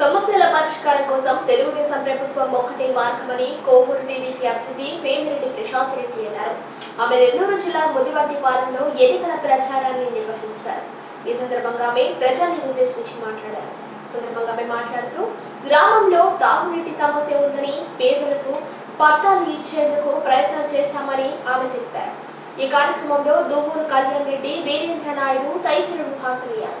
సమస్యల పరిష్కారం కోసం తెలుగుదేశం ప్రభుత్వం ఒక్కటే మార్గమని కోవూరు టీడీపీ అభ్యర్థి వేమిరెడ్డి ప్రశాంత్ రెడ్డి అన్నారు. ఆమె నెల్లూరు జిల్లా ముదివర్తిపాలెంలో ఎన్నికల ప్రచారాన్ని నిర్వహించారు. ఈ సందర్భంగా ఆమె ప్రజల్ని ఉద్దేశించి మాట్లాడారు. సందర్భంగా ఆమె మాట్లాడుతూ గ్రామంలో తాగునీటి సమస్య ఉందని పేదలకు పట్టాలు ఇచ్చేందుకు ప్రయత్నం చేస్తామని ఆమె తెలిపారు. ఈ కార్యక్రమంలో దువ్వూరు కళ్యాణ్ రెడ్డి వీరేంద్ర నాయుడు తదితరులు హాజరయ్యారు.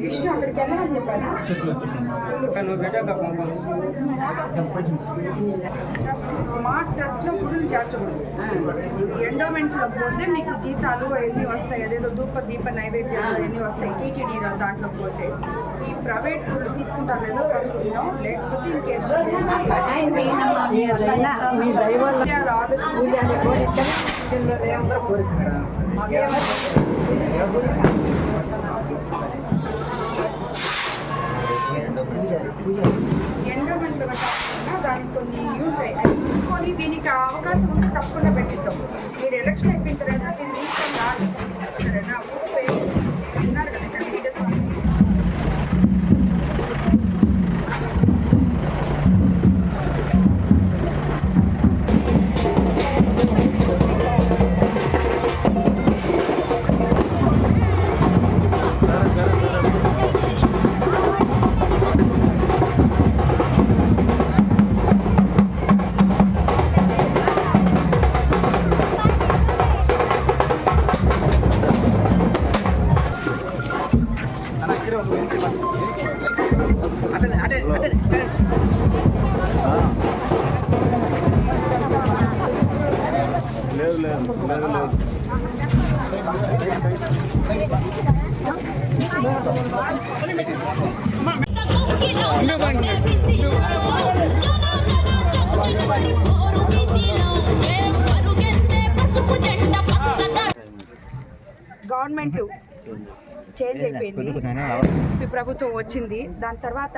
విష్ణు అక్కడికి వెళ్ళాలని చెప్పాను మా ట్రస్ట్లో గుడులు చేర్చకూడదు ఎండోమెంట్లో పోతే మీకు జీతాలు ఎన్ని వస్తాయి అదేదో ధూప దీప నైవేద్యాలు ఎన్ని వస్తాయి టీటీడీ దాంట్లో పోతే ఈ ప్రైవేట్ గుళ్ళు తీసుకుంటారు లేదో ప్రభుత్వం లేకపోతే ఇంకేదో ఆలోచించి ఎండోమెంట్ కాకుండా దానికి కొన్ని ఉంటాయి. దీనికి అవకాశం ఉంటే తప్పకుండా పెట్టిద్దాం. మీరు ఎలక్షన్ అయిపోయిన తర్వాత దీన్ని తీసుకొని రాదు గవర్నమెంట్ చేంజ్ అయిపోయింది. ప్రభుత్వం వచ్చింది. దాని తర్వాత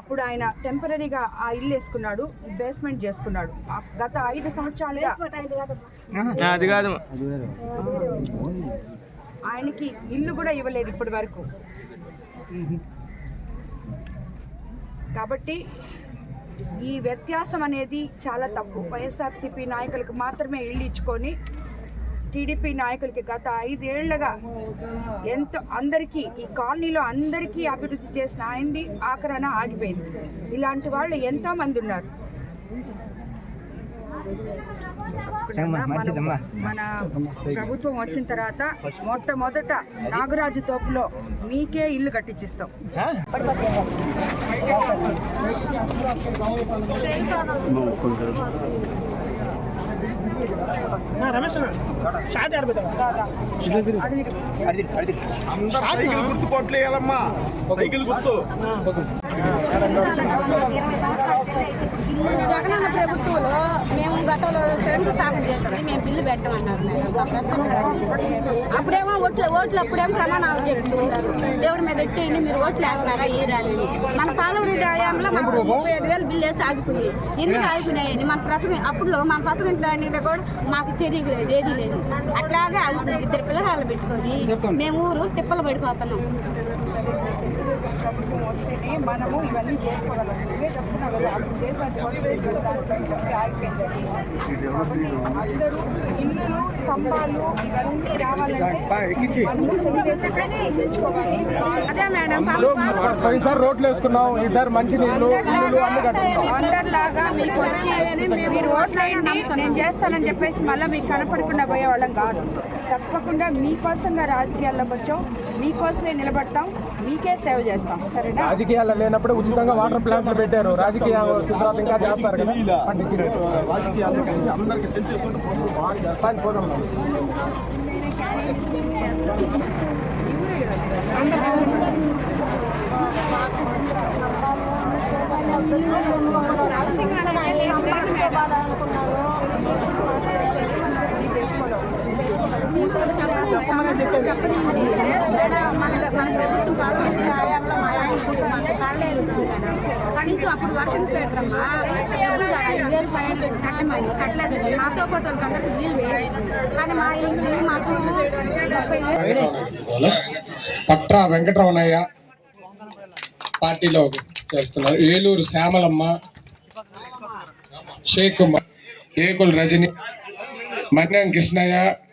అప్పుడు ఆయన టెంపరీగా ఆ ఇల్లు వేసుకున్నాడు బేస్మెంట్ చేసుకున్నాడు. గత ఐదు సంవత్సరాలుగా అది కాదు ఆయనకి ఇల్లు కూడా ఇవ్వలేదు ఇప్పటి వరకు. కాబట్టి ఈ వ్యత్యాసం అనేది చాలా తప్పు. వైఎస్ఆర్సీపీ నాయకులకు మాత్రమే ఇల్లు ఇచ్చుకొని టీడీపీ నాయకులకి గత ఐదేళ్ళుగా ఎంతో అందరికీ ఈ కాలనీలో అందరికీ అభివృద్ధి చేసిన ఆయనది ఆఖరణ ఆగిపోయింది. ఇలాంటి వాళ్ళు ఎంతో మంది ఉన్నారు మన- మన ప్రభుత్వం వచ్చిన తర్వాత మొట్టమొదట నాగరాజు తోపులో మీకే ఇల్లు కట్టించిస్తాం అందరు సైకిల్ గుర్తు కొట్లేయాలమ్మా సైకిల్ గుర్తు. జగనన్న ప్రభుత్వంలో మేము గతంలో శంకుస్థాపన చేసింది మేము బిల్లు పెట్టమన్నారు మేడం. అప్పుడేమో ఓట్లు ఓట్లు అప్పుడేమో ప్రమాణాలు చేయించుకుంటారు. దేవుడి మీద ఎట్టేయండి మీరు ఓట్లు వేస్తారా ఈ రాని మన పాలవరెడ్డి హయాంలో మాకు ముప్పై ఐదు వేలు బిల్లు వేసి ఆగిపోయి ఎందుకు ఆగిపోయినాయని మన ప్రెసిడెంట్ అప్పుడు మన ప్రెసిడెంట్ గారిని కూడా మాకు చర్య లేదు ఏదీ లేదు. అట్లాగే ఆగిపోయింది ఇద్దరు పిల్లలు పెట్టుకొని మేము ఊరు తిప్పలు పడిపోతున్నాం. ప్రభుత్వం వస్తేనే మనము ఇవన్నీ చేసుకోగలం నువ్వే చెప్తున్నావు కదా అప్పుడు దాంట్లో చెప్పి కాబట్టి అందరూ ఇల్లులు స్తంభాలు ఇవన్నీ రావాలంటే అదే మేడం ఈసారి రోడ్లు వేసుకున్నాం ఈసారి మంచి నీళ్ళు అందరిలాగా మీకు వచ్చి మీరు నేను చేస్తానని చెప్పేసి మళ్ళీ మీకు కనపడకుండా పోయేవాళ్ళం కాదు. తప్పకుండా మీకోసంగా రాజకీయాల్లోకి వచ్చాం మీకోసమే నిలబడతాం మీకే సేవ చేస్తాం. సరేనా? రాజకీయాలు లేనప్పుడు ఉచితంగా వాటర్ ప్లాంట్లు పెట్టారు. ఇంకా చేస్తారు కదా. రాజకీయాల్లో అందరికి తెలిసేటువంటి పనులు బాగా చేస్తారు. పని పోదాం అందరూ కనీసం అప్పుడు వర్షన్స్ పెట్టమ్మా ఎప్పుడు వేలు ఫైన్ కట్టమని కట్టలేదు మాతో పాటు వాళ్ళకందరికీ బిల్లు వేయాలి కానీ మా ఇంట్లో మాకు పట్రా వెంకటరమణయ్య పార్టీలో చేస్తున్నారు. ఏలూరు శ్యామలమ్మ షేక్ ఏకుల్ రజని మన్యం కృష్ణయ్య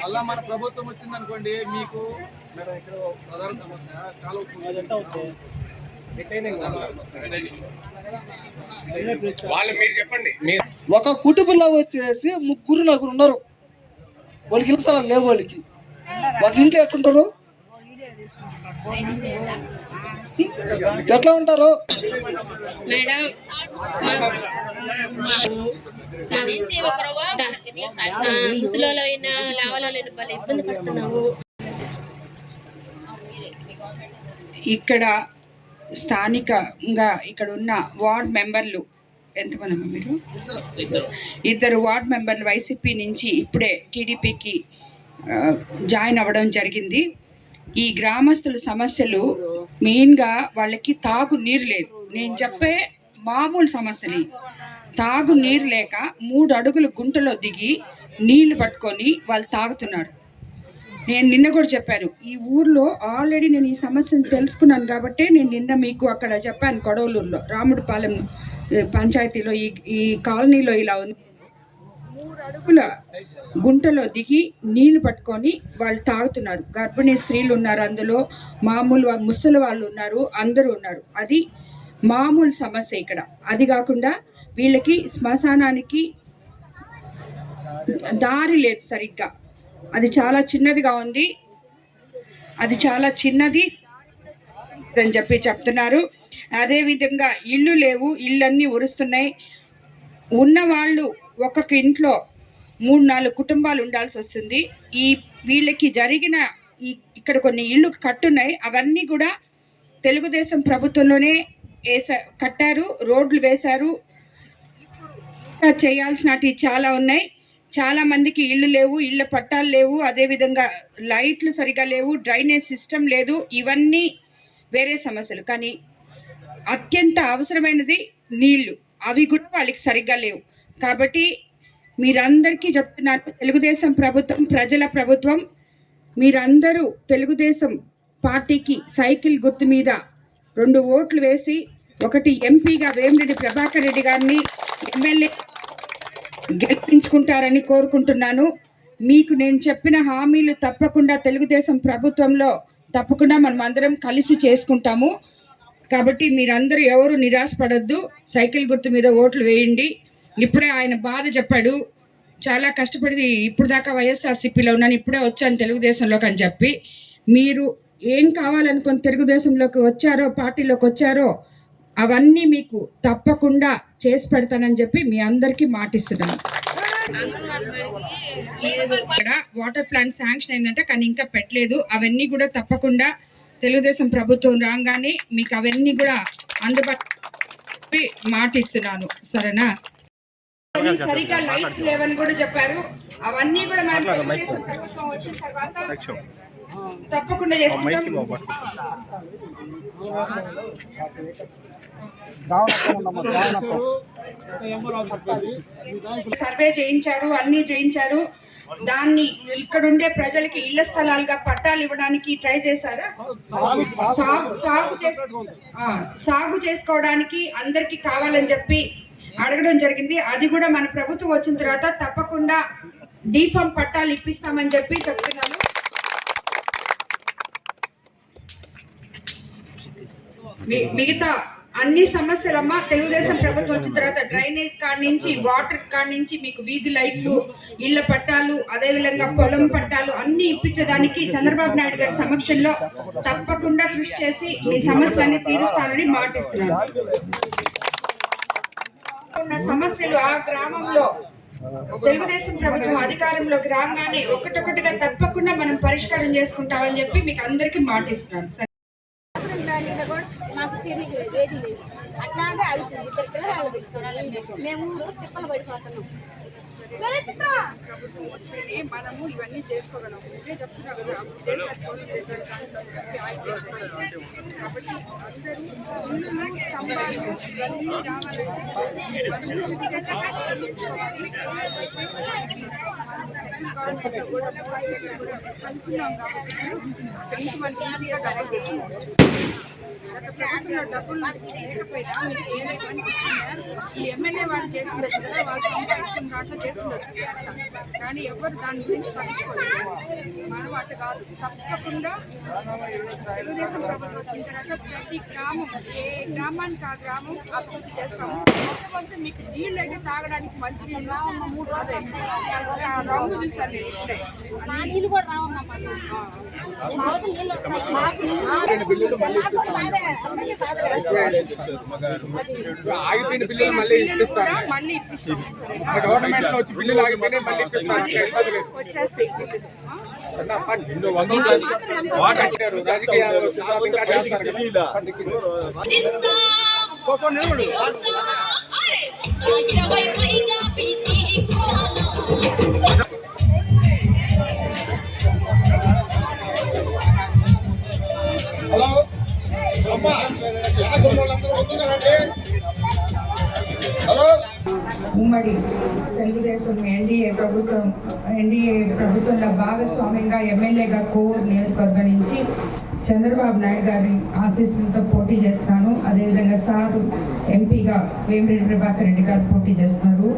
మళ్ళా మన ప్రభుత్వం వచ్చిందనుకోండి మీకు మేడం ఇక్కడ ప్రధాన సమస్య కాలువ వాళ్ళు మీరు చెప్పండి. మీరు ఒక కుటుంబంలో వచ్చేసి ముగ్గురు నలుగురు ఉన్నారు. వాళ్ళకి ఇల్లు స్థలాలు లేవు వాళ్ళకి. ఒక ఇంట్లో ఎట్లుంటారు? ఎట్లా ఉంటారు మేడం ముసలిలో అయినా లావలో లేని వాళ్ళు ఇబ్బంది పడుతున్నాము. ఇక్కడ స్థానికంగా ఇక్కడ ఉన్న వార్డ్ మెంబర్లు ఎంతమంది అమ్మా మీరు? ఇద్దరు వార్డ్ మెంబర్లు వైసీపీ నుంచి ఇప్పుడే టీడీపీకి జాయిన్ అవ్వడం జరిగింది. ఈ గ్రామస్తుల సమస్యలు మెయిన్గా వాళ్ళకి తాగు నీరు లేదు. నేను చెప్పే మామూలు సమస్యని. తాగునీరు తాగు నీరు లేక మూడు అడుగులు గుంటలో దిగి నీళ్ళు పట్టుకొని వాళ్ళు తాగుతున్నారు. నేను నిన్న కూడా చెప్పాను ఈ ఊర్లో ఆల్రెడీ నేను ఈ సమస్యను తెలుసుకున్నాను కాబట్టి నేను నిన్న మీకు అక్కడ చెప్పాను కొడవలూరులో రాముడిపాలెం పంచాయతీలో ఈ ఈ కాలనీలో ఇలా ఉంది. మూడు అడుగుల గుంటలో దిగి నీళ్ళు పట్టుకొని వాళ్ళు తాగుతున్నారు. గర్భిణీ స్త్రీలు ఉన్నారు అందులో మామూలు ముసలి వాళ్ళు ఉన్నారు అందరూ ఉన్నారు. అది మామూలు సమస్య ఇక్కడ. అది కాకుండా వీళ్ళకి శ్మశానానికి దారి లేదు సరిగ్గా. అది చాలా చిన్నదిగా ఉంది. అది చాలా చిన్నది అని చెప్పి చెప్తున్నారు. అదేవిధంగా ఇల్లు లేవు ఇళ్ళన్నీ ఉరుస్తున్నాయి. ఉన్నవాళ్ళు ఒక్కొక్క ఇంట్లో మూడు నాలుగు కుటుంబాలు ఉండాల్సి వస్తుంది. ఈ వీళ్ళకి జరిగిన ఈ ఇక్కడ కొన్ని ఇళ్ళు కట్టున్నాయి. అవన్నీ కూడా తెలుగుదేశం ప్రభుత్వంలోనే వేసా కట్టారు రోడ్లు వేశారు. చేయాల్సినవి చాలా ఉన్నాయి. చాలా మందికి ఇళ్ళు లేవు ఇళ్ళ పట్టాలు లేవు. అదేవిధంగా లైట్లు సరిగా లేవు డ్రైనేజ్ సిస్టమ్ లేదు. ఇవన్నీ వేరే సమస్యలు. కానీ అత్యంత అవసరమైనది నీళ్ళు. అవి కూడా వాళ్ళకి సరిగ్గా లేవు. కాబట్టి మీరందరికీ చెప్తున్నారు తెలుగుదేశం ప్రభుత్వం ప్రజల ప్రభుత్వం మీరందరూ తెలుగుదేశం పార్టీకి సైకిల్ గుర్తు మీద రెండు ఓట్లు వేసి ఒకటి ఎంపీగా వేమిరెడ్డి ప్రభాకర్ రెడ్డి గారిని ఎమ్మెల్యే గెలిపించుకుంటారని కోరుకుంటున్నాను. మీకు నేను చెప్పిన హామీలు తప్పకుండా తెలుగుదేశం ప్రభుత్వంలో తప్పకుండా మనం అందరం కలిసి చేసుకుంటాము. కాబట్టి మీరందరూ ఎవరు నిరాశపడద్దు సైకిల్ గుర్తు మీద ఓట్లు వేయండి. ఇప్పుడే ఆయన బాధ చెప్పాడు చాలా కష్టపడి ఇప్పుడు దాకా వైఎస్ఆర్సీపీలో ఉన్నాను. ఇప్పుడే వచ్చాను తెలుగుదేశంలోకి అని చెప్పి. మీరు ఏం కావాలనుకుని తెలుగుదేశంలోకి వచ్చారో పార్టీలోకి వచ్చారో అవన్నీ మీకు తప్పకుండా చేసి పెడతానని చెప్పి మీ అందరికీ మాటిస్తున్నాను. ఇక్కడ వాటర్ ప్లాంట్ శాంక్షన్ అయిందంటే కానీ ఇంకా పెట్టలేదు. అవన్నీ కూడా తప్పకుండా తెలుగుదేశం ప్రభుత్వం రాగానే మీకు అవన్నీ కూడా అందుబాటు మాటిస్తున్నాను. సరేనా? సరిగా లైట్స్ లేవని కూడా చెప్పారు. అవన్నీ కూడా మన తెలుగుదేశం ప్రభుత్వం వచ్చిన తర్వాత తప్పకుండా చేసుకుంటాం. సర్వే చేయించారు అన్ని చేయించారు. దాన్ని ఇక్కడుండే ప్రజలకి ఇళ్ళ స్థలాలుగా పట్టాలు ఇవ్వడానికి ట్రై చేశారా? సాగు సాగు సాగు చేసుకోవడానికి అందరికి కావాలని చెప్పి అడగడం జరిగింది. అది కూడా మన ప్రభుత్వం వచ్చిన తర్వాత తప్పకుండా డీఫామ్ పట్టాలు ఇప్పిస్తామని చెప్పి చెప్తున్నాను మిగతా అన్ని సమస్యలమ్మా తెలుగుదేశం ప్రభుత్వం వచ్చిన తర్వాత డ్రైనేజ్ కాడి నుంచి వాటర్ కాడి నుంచి మీకు వీధి లైట్లు ఇళ్ళ పట్టాలు అదేవిధంగా పొలం పట్టాలు అన్ని ఇప్పించేదానికి చంద్రబాబు నాయుడు గారి సమక్షంలో తప్పకుండా కృషి చేసి మీ సమస్యలన్నీ తీరుస్తానని మాటిస్తున్నాను. ఉన్న సమస్యలు ఆ గ్రామంలో తెలుగుదేశం ప్రభుత్వం అధికారంలోకి రాగానే ఒకటొకటిగా తప్పకుండా మనం పరిష్కారం చేసుకుంటామని చెప్పి మీకు అందరికీ మాటిస్తున్నాను. సరే. మాకు తిరిగి ఏది అట్లాగే అవుతుంది. మేము తిప్పలు పడిపోతున్నాం. వస్తేనే మనము ఇవన్నీ చేసుకోగలం ఇదే చెప్తున్నా కదా దేశానికి కోటి రూపాయలు దాంట్లో అని చెప్పి ఆయన చేస్తున్నారు. కాబట్టి అందరూ ఇల్లులు, స్తంభాలు ఇవన్నీ రావాలంటే కలుసున్నాం కాబట్టి గత ప్రభుత్వంలో డబ్బులు లేకపోయినా మీకు ఈ ఎమ్మెల్యే వాళ్ళు చేసిండొచ్చు కదా వాళ్ళు సంపాదించుకున్న దాంట్లో చేసిండొచ్చు కానీ ఎవరు దాని గురించి పట్టించుకోలేదు మనం అట్లా కాదు తప్పకుండా తెలుగుదేశం ప్రభుత్వం వచ్చిన తర్వాత ప్రతి గ్రామం ఏ గ్రామానికి ఆ గ్రామం అభివృద్ధి చేస్తాము కొంత మీకు నీళ్ళు అయితే తాగడానికి మంచి నీళ్ళు మూడు అదే రంగు రంగు చూసాను నేను ఇప్పుడే మా నీళ్ళు కూడా రావమ్మా మాకు. నీళ్ళు వస్తాయి ఆగిపోయిన బిల్లులు మళ్ళీ పిల్లలు కూడా మళ్ళీ గవర్నమెంట్ వచ్చి బిల్లులు ఆగిపోయినాయి మళ్ళీ ఇప్పిస్తారు వచ్చేస్తాయి ఉమ్మడి తెలుగుదేశం ఎన్డీఏ ప్రభుత్వం ఎన్డీఏ ప్రభుత్వంలో భాగస్వామ్యంగా ఎమ్మెల్యేగా కోవూరు నియోజకవర్గం నుంచి చంద్రబాబు నాయుడు గారి ఆశీస్సులతో పోటీ చేస్తాను. అదేవిధంగా సారు ఎంపీగా వేమిరెడ్డి ప్రభాకర్ రెడ్డి గారు పోటీ చేస్తున్నారు.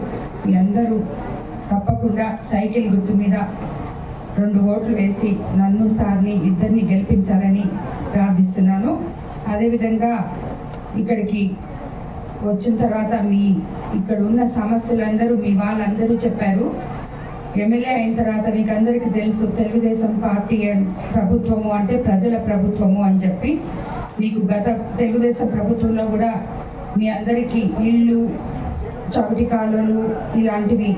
మీ అందరూ తప్పకుండా సైకిల్ గుర్తు మీద రెండు ఓట్లు వేసి నన్ను సార్ని ఇద్దరిని గెలిపించాలని ప్రార్థిస్తున్నాను. అదేవిధంగా ఇక్కడికి వచ్చిన తర్వాత మీ ఇక్కడ ఉన్న సమస్యలందరూ మీ వాళ్ళందరూ చెప్పారు. ఎమ్మెల్యే అయిన తర్వాత మీకు అందరికీ తెలుసు తెలుగుదేశం పార్టీ అండ్ ప్రభుత్వము అంటే ప్రజల ప్రభుత్వము అని చెప్పి. మీకు గత తెలుగుదేశం ప్రభుత్వంలో కూడా మీ అందరికీ ఇళ్ళు చవిటి కాలువలు ఇలాంటివి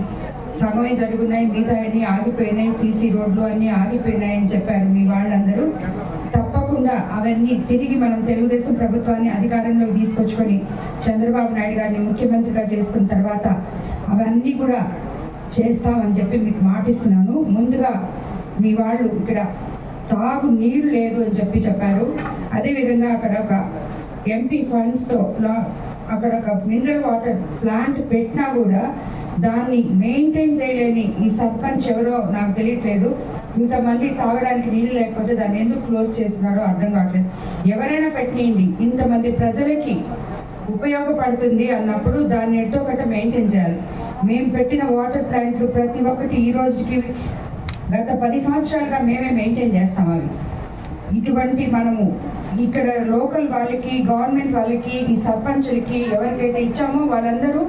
సగమే జరుగున్నాయి మిగతా అన్నీ ఆగిపోయినాయి సీసీ రోడ్లు అన్నీ ఆగిపోయినాయి అని చెప్పారు మీ వాళ్ళందరూ. తప్పకుండా అవన్నీ తిరిగి మనం తెలుగుదేశం ప్రభుత్వాన్ని అధికారంలోకి తీసుకొచ్చుకొని చంద్రబాబు నాయుడు గారిని ముఖ్యమంత్రిగా చేసుకున్న తర్వాత అవన్నీ కూడా చేస్తామని చెప్పి మీకు మాటిస్తున్నాను. ముందుగా మీ వాళ్ళు ఇక్కడ తాగు నీరు లేదు అని చెప్పి చెప్పారు. అదేవిధంగా అక్కడ ఒక ఎంపీ ఫండ్స్తో అక్కడ ఒక మినరల్ వాటర్ ప్లాంట్ పెట్టినా కూడా దాన్ని మెయింటైన్ చేయలేని ఈ సర్పంచ్ ఎవరో నాకు తెలియట్లేదు. ఇంతమంది తాగడానికి నీళ్ళు లేకపోతే దాన్ని ఎందుకు క్లోజ్ చేస్తున్నారో అర్థం కావట్లేదు. ఎవరైనా పెట్టినండి ఇంతమంది ప్రజలకి ఉపయోగపడుతుంది అన్నప్పుడు దాన్ని ఎట్టో ఒకటి మెయింటైన్ చేయాలి. మేము పెట్టిన వాటర్ ప్లాంట్లు ప్రతి ఒక్కటి ఈ రోజుకి గత పది సంవత్సరాలుగా మేమే మెయింటైన్ చేస్తాం అవి. ఇటువంటి మనము ఇక్కడ లోకల్ వాళ్ళకి గవర్నమెంట్ వాళ్ళకి ఈ సర్పంచులకి ఎవరికైతే ఇచ్చామో వాళ్ళందరూ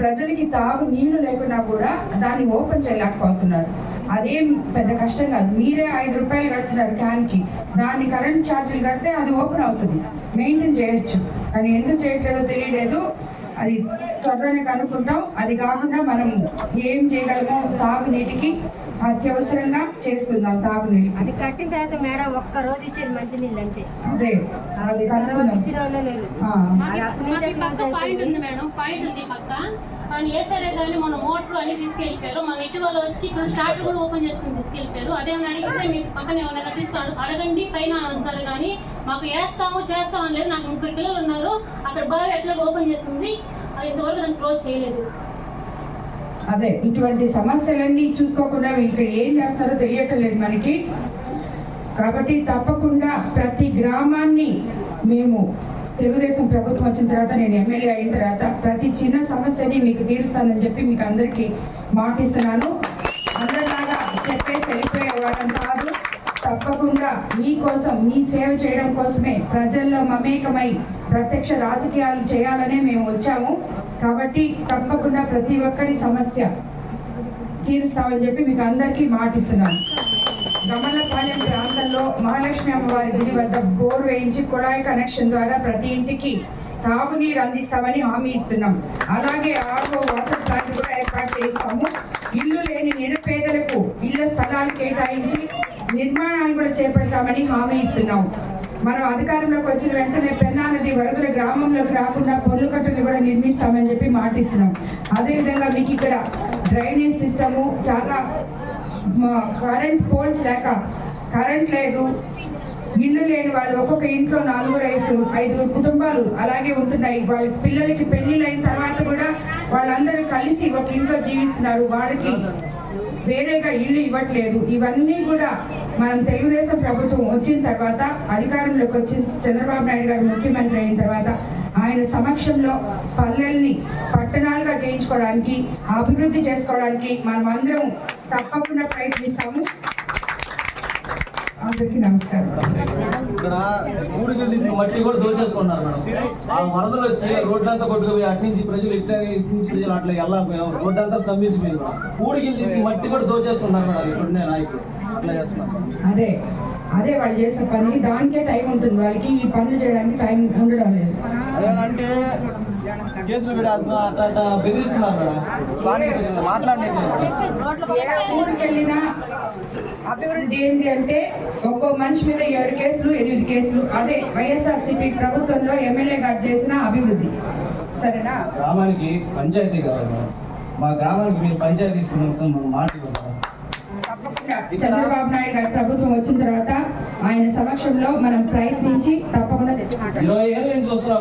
ప్రజలకి తాగు నీళ్ళు లేకున్నా కూడా దాన్ని ఓపెన్ చేయలేకపోతున్నారు. అదేం పెద్ద కష్టం కాదు. మీరే ఐదు రూపాయలు కడుతున్నారు క్యాన్కి దాన్ని కరెంట్ ఛార్జీలు కడితే అది ఓపెన్ అవుతుంది. మెయింటైన్ చేయొచ్చు. కానీ ఎందుకు చేయట్లేదో తెలియలేదు. అది త్వరలోనే కనుక్కుంటాం. అది కాకుండా మనం ఏం చేయగలమో తాగునీటికి అత్యవసరంగా చేసుకుందాం తాగునీళ్ళు. అది కట్టిన తర్వాత మేడం ఒక్క రోజు ఇచ్చేది మంచి నీళ్ళు అంతే. అదే అది కనుక్కుందాం ఇచ్చిన వాళ్ళే లేదు ఆ. అది అప్పటి నుంచి పాయింట్ ఉంది మేడం పాయింట్ ఉంది పక్క. కానీ ఏ సరే కానీ మన మోటార్ అన్ని తీసుకెళ్ళిపోయారు. మన ఇటీవల వచ్చి ఇప్పుడు స్టార్ట్ కూడా ఓపెన్ చేసుకుని తీసుకెళ్ళిపోయారు. అదేమైనా అడిగితే మీకు పక్కన ఏమైనా తీసుకు అడుగు- అడగండి పైన అంటారు కానీ మాకు వేస్తాము చేస్తాము అని లేదు. నాకు ముగ్గురు పిల్లలు ఉన్నారు. అక్కడ బాగా ఎట్లా ఓపెన్ చేస్తుంది. అది ఇంతవరకు దాన్ని క్లోజ్ చేయలేదు. అదే ఇటువంటి సమస్యలన్నీ చూసుకోకుండా ఇక్కడ ఏం చేస్తారో తెలియట్లేదు మనకి. కాబట్టి తప్పకుండా ప్రతి గ్రామాన్ని మేము తెలుగుదేశం ప్రభుత్వం వచ్చిన తర్వాత నేను ఎమ్మెల్యే అయిన తర్వాత ప్రతి చిన్న సమస్యని మీకు తీరుస్తానని చెప్పి మీకు అందరికీ మాటిస్తున్నాను. అందరిలాగా చెప్పేసి వెళ్ళిపోయే వాళ్ళని కాదు. తప్పకుండా మీకోసం మీ సేవ చేయడం కోసమే ప్రజల్లో మమేకమై ప్రత్యక్ష రాజకీయాలు చేయాలనే మేము వచ్చాము. కాబట్టి తప్పకుండా ప్రతి ఒక్కరి సమస్య తీరుస్తామని చెప్పి మీకు అందరికీ మాటిస్తున్నాను. గమలపాలెం ప్రాంతంలో మహాలక్ష్మి అమ్మవారి గుడి వద్ద బోర్ వేయించి కుళాయి కనెక్షన్ ద్వారా ప్రతి ఇంటికి తాగునీరు అందిస్తామని హామీ ఇస్తున్నాం. అలాగే ఆర్ఓ వాటర్ ప్లాంట్ కూడా ఏర్పాటు చేస్తాము. ఇల్లు లేని నిరుపేదలకు ఇళ్ళ స్థలాలు కేటాయించి నిర్మాణాలు కూడా చేపడతామని హామీ ఇస్తున్నాం. మనం అధికారంలోకి వచ్చిన వెంటనే పెన్నా నది వరదల గ్రామంలోకి రాకుండా పొల్లు కట్టలు కూడా నిర్మిస్తామని చెప్పి మాటిస్తున్నాం. అదేవిధంగా మీకు ఇక్కడ డ్రైనేజ్ సిస్టము చాలా కరెంట్ పోల్స్ లేక కరెంట్ లేదు ఇల్లు లేని వాళ్ళు ఒక్కొక్క ఇంట్లో నాలుగు రైసు ఐదుగురు కుటుంబాలు అలాగే ఉంటున్నాయి. వాళ్ళ పిల్లలకి పెళ్ళిళ్ళు అయిన తర్వాత కూడా వాళ్ళందరూ కలిసి ఒక ఇంట్లో జీవిస్తున్నారు. వాళ్ళకి వేరేగా ఇల్లు ఇవ్వట్లేదు. ఇవన్నీ కూడా మనం తెలుగుదేశం ప్రభుత్వం వచ్చిన తర్వాత అధికారంలోకి వచ్చిన చంద్రబాబు నాయుడు గారు ముఖ్యమంత్రి అయిన తర్వాత ఆయన సమక్షంలో పల్లెల్ని పట్టణాలుగా చేయించుకోవడానికి అభివృద్ధి చేసుకోవడానికి మనం అందరం తప్పకుండా ప్రయత్నిస్తాము. అందరికీ నమస్కారం. ఇక్కడ ఊడికి తీసిన మట్టి కూడా దోచేసుకున్నారు మేడం. ఆ వరదలు వచ్చి రోడ్లంతా కొట్టుకుపోయి అటు నుంచి ప్రజలు ఇట్లా ఇటు నుంచి ప్రజలు అట్లా ఎలా రోడ్ అంతా స్తంభించిపోయింది ఊడికి తీసి మట్టి కూడా దోచేసుకున్నారు మేడం ఇప్పుడునే నాయకులు. అట్లా చేస్తున్నారు. అదే అదే వాళ్ళు చేసే పని దానికే టైం ఉంటుంది. వాళ్ళకి ఈ పనులు చేయడానికి టైం ఉండడం లేదు. కేసులు పెట్టాల్సిన అట్లా బెదిరిస్తున్నారు వెళ్ళినా అభివృద్ధి ఏంటి అంటే ఒక్కో మనిషి మీద ఏడు కేసులు ఎనిమిది కేసులు. అదే వైఎస్ఆర్సీపీ ప్రభుత్వంలో ఎమ్మెల్యే గారు చేసిన అభివృద్ధి. సరేనా? గ్రామానికి పంచాయతీ కావాలి మా గ్రామానికి మీరు పంచాయతీ ఇస్తున్నాం మాట చంద్రబాబు నాయుడు గారి ప్రభుత్వం వచ్చిన తర్వాత ఆయన సమక్షంలో మనం ప్రయత్నించి తప్పకుండా తెచ్చుకుంటాం.